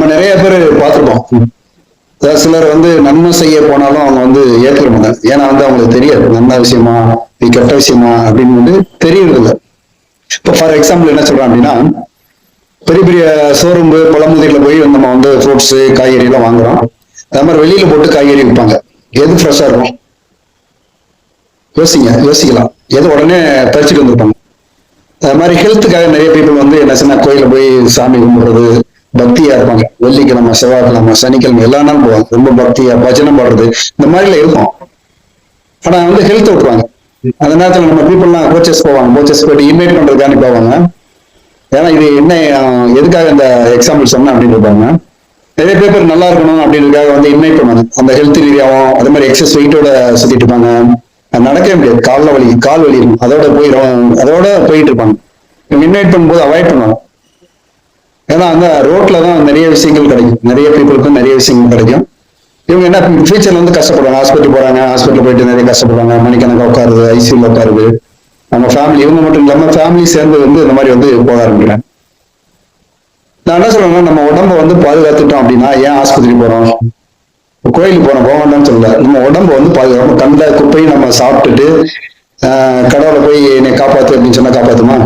நம்ம நிறைய பேர் பார்த்துருப்போம் சிலர் வந்து நன்மை செய்ய போனாலும் அவங்க வந்து ஏற்றுக்க ஏன்னா வந்து அவங்களுக்கு தெரியாது. நல்ல விஷயமா நீ கெட்ட விஷயமா அப்படின்னு வந்து தெரியறது இல்லை இப்போ ஃபார் எக்ஸாம்பிள் என்ன சொல்றேன் அப்படின்னா பெரிய பெரிய ஷோரூம்பு பழமுதிரில போய் நம்ம வந்து ஃப்ரூட்ஸ் காய்கறி எல்லாம் வாங்குறோம். அது மாதிரி வெளியில போட்டு காய்கறி விற்பாங்க. எது ஃப்ரெஷ்ஷா இருக்கும்? யோசிங்க யோசிக்கலாம். எது உடனே பறிச்சுட்டு வந்திருப்பாங்க. அது மாதிரி ஹெல்த்துக்காக நிறைய பீப்புள் வந்து என்ன சொன்னா கோயில போய் சாமி கும்பிடுறது பக்தியா இருப்பாங்க. வெள்ளிக்கிழமை செவ்வாய்க்கிழமை சனிக்கிழமை எல்லா நாளும் போவாங்க. ரொம்ப பக்தியா பஜனை பாடுறது இந்த மாதிரில இருக்கும். ஆனா வந்து ஹெல்த் விட்டுருவாங்க. அந்த நேரத்துல நம்ம பீப்புள்லாம் கோச்சஸ் போவாங்க. கோச்சஸ் போயிட்டு இன்வைட் பண்றதுக்காண்டி போவாங்க ஏன்னா இது என்ன எதுக்காக இந்த எக்ஸாம்பிள் சொன்னேன் அப்படின்னு இருப்பாங்க நிறைய பேப்பர் நல்லா இருக்கணும் அப்படின்றதுக்காக வந்து இன்வைட் பண்ணுவாங்க. அந்த ஹெல்த் ரீதியாகவும் அதே மாதிரி எக்ஸஸ் வெயிட்டோட சுத்திட்டு இருப்பாங்க. நடக்கவே முடியாது. கால்ல வலி கால் வலி இருக்கும். அதோட போயிடும் அதோட போயிட்டு இருப்பாங்க. இன்வைட் பண்ணும்போது அவாய்ட் பண்ணுவாங்க. ஏன்னா அந்த ரோட்ல தான் நிறைய விஷயங்கள் கிடைக்கும். நிறைய பீப்புளுக்கும் நிறைய விஷயங்கள் கிடைக்கும். இவங்க என்ன ஃபியூச்சர்ல வந்து கஷ்டப்படுறாங்க ஹாஸ்பிட்டல் போறாங்க ஹாஸ்பிட்டல் போயிட்டு நிறைய கஷ்டப்படுறாங்க மணிக்கணக்கு உட்காருது ஐசியூல உட்காருது நம்ம ஃபேமிலி இவங்க மட்டும் இல்லாம ஃபேமிலி சேர்ந்து வந்து இந்த மாதிரி வந்து போக ஆரம்பிக்கிறாங்க நான் என்ன சொல்றேன்னா நம்ம உடம்ப வந்து பாதுகாத்துட்டோம் அப்படின்னா ஏன் ஆஸ்பத்திரி போறோம்? கோயிலுக்கு போறோம் போக வேண்டாம்னு சொல்லல. நம்ம உடம்ப வந்து பாதுகாப்போம் கண்ட குப்பையும் நம்ம சாப்பிட்டுட்டு கடவுளை போய் என்னை காப்பாத்து அப்படின்னு சொன்னா காப்பாத்துமா?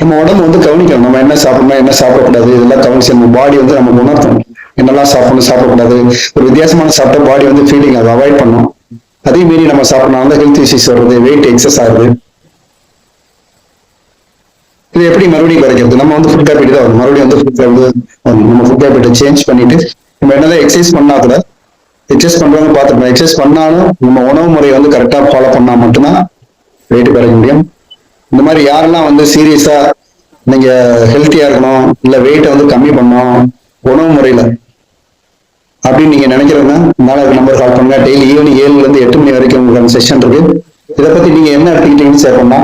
நம்ம உடம்பு வந்து கவனிக்கணும். நம்ம என்ன சாப்பிடணும் என்ன சாப்பிடக்கூடாது? இதெல்லாம் கவனிச்சு நம்ம பாடி வந்து நமக்கு உணர்த்தணும். என்னெல்லாம் சாப்பிடணும் சாப்பிடக்கூடாது? ஒரு வித்தியாசமான சாப்பிட்ட பாடி வந்து ஃபீலிங் அதை அவாய்ட் பண்ணும் அதே மீறி நம்ம சாப்பிடணும். அந்த ஹெல்த் இஷ்யூஸ் வருது வெயிட் எக்ஸஸ் ஆகுது. இது எப்படி மறுபடியும் குறைக்கிறது? நம்ம வந்து ஃபுட் ஹேபிட் தான் வரும். மறுபடியும் வந்து ஃபுட் ஹேபிட் நம்ம ஃபுட் ஹேபிட்டை சேஞ்ச் பண்ணிட்டு நம்ம என்னதான் எக்ஸசைஸ் பண்ணா கூட எக்ஸசைஸ் பண்றவங்க பார்த்துருப்போம் எக்ஸசைஸ் பண்ணாலும் நம்ம உணவு முறையை வந்து கரெக்டாக ஃபாலோ பண்ணா மட்டும்தான் வெயிட் குறைக்க முடியும். இந்த மாதிரி யாரெல்லாம் வந்து சீரியஸா நீங்க ஹெல்த்தியா இருக்கணும் இல்ல வெயிட்டை வந்து கம்மி பண்ணணும் உணவு முறையில அப்படின்னு நீங்க நினைக்கிறவங்க மேல நம்பர் கால் பண்ணுங்க. டெய்லி ஈவினிங் ஏழுல இருந்து எட்டு மணி வரைக்கும் உங்களுக்கான செஷன் இருக்கு. இதை பத்தி நீங்க என்ன எடுத்துக்கிட்டீங்கன்னு ஷேர் பண்ணா